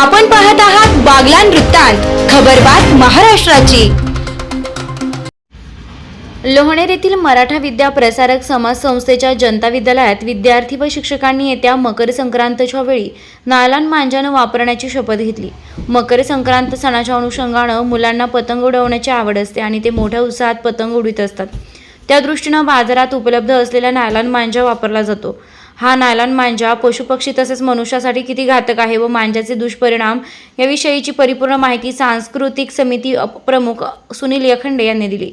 आपण पाहत आहात बागलान वृत्तांत खबरबात महाराष्ट्राची. लोहणेर येथील मराठा विद्या प्रसारक समाज संस्थेच्या जनता विद्यालयात विद्यार्थी व शिक्षकांनी येत्या मकर संक्रांतच्या वेळी नालान मांजानं वापरण्याची शपथ घेतली. मकर संक्रांत सणाच्या अनुषंगानं मुलांना पतंग उडवण्याची आवड असते आणि ते मोठ्या उत्साहात पतंग उडवीत असतात. त्या दृष्टीनं बाजारात उपलब्ध असलेला नायलॉन मांजा वापरला जातो. हा नायलॉन मांजा पशुपक्षी तसेच मनुष्यासाठी किती घातक आहे व मांजाचे दुष्परिणाम याविषयीची परिपूर्ण माहिती सांस्कृतिक समिती प्रमुख सुनील यखंडे यांनी दिली.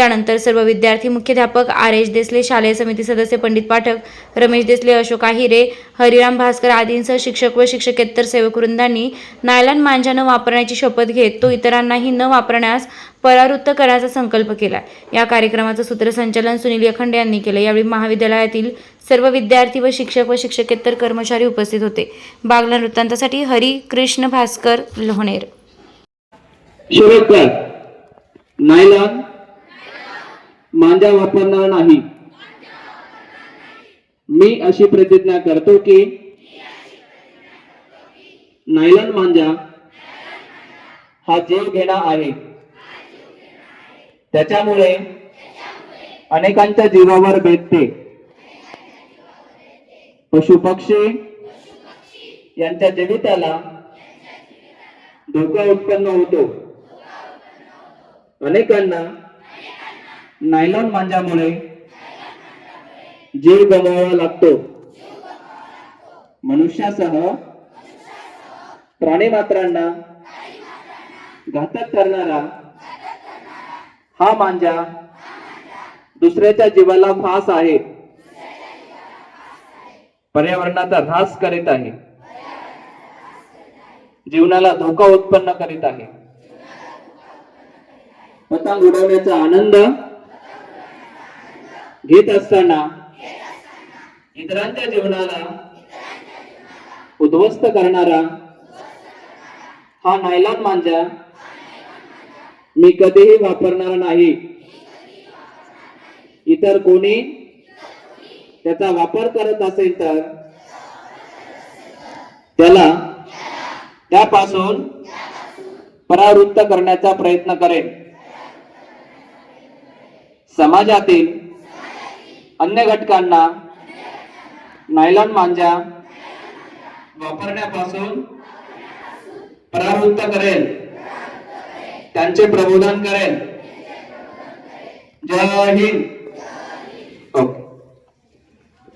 त्यानंतर सर्व विद्यार्थी मुख्याध्यापक आर एच देसले शालेय समिती सदस्य पंडित पाठक रमेश देसले अशोक आहिरे हरिराम भास्कर आदींसह शिक्षक व शिक्षकेतर सेवकवृंदांनी नायलॉन मांजा न वापरण्याची शपथ घेत तो इतरांनाही न वापरण्यास परावृत्त करण्याचा संकल्प केला या कार्यक्रमाचं सूत्रसंचालन सुनील यखंडे यांनी केलं. यावेळी महाविद्यालयातील सर्व विद्यार्थी व शिक्षक व शिक्षकेतर कर्मचारी उपस्थित होते. बागला वृत्तांतासाठी हरी कृष्ण भास्कर लोहनेर. नायलॉन मांजा वापरणार नाही. मी अशी प्रतिज्ञा करतो की नायलॉन मांजा हा जीव घेणा आहे. त्याच्यामुळे अनेकांच्या जीवावर बेतते पशुपक्षी यांच्या जीविताला धोका उत्पन्न होतो. अनेकांना नायलॉन मांजामुळे जीव गमवावा लागतो. मनुष्यासह प्राणीमात्रांना घातक करणारा हा मांजा दुसऱ्याच्या जीवाला फास आहे. पर्यावरणाचा ऱ्हास करीत आहे. जीवनाला धोका उत्पन्न करीत आहे. पतंग उडवण्याचा आनंद घेत असताना इतरांच्या जीवनाला उद्ध्वस्त करणारा हा नायलान मांजा मी कधीही वापरणार नाही. इतर कोणी त्याचा वापर करत असेल तर त्याला त्यापासून परावृत्त करण्याचा प्रयत्न करेन. समाजातील अन्य घटकांना नायलॉन मांजा वापरण्यापासून परावृत्त करेल. त्यांचे प्रबोधन करेल. जय हिंद.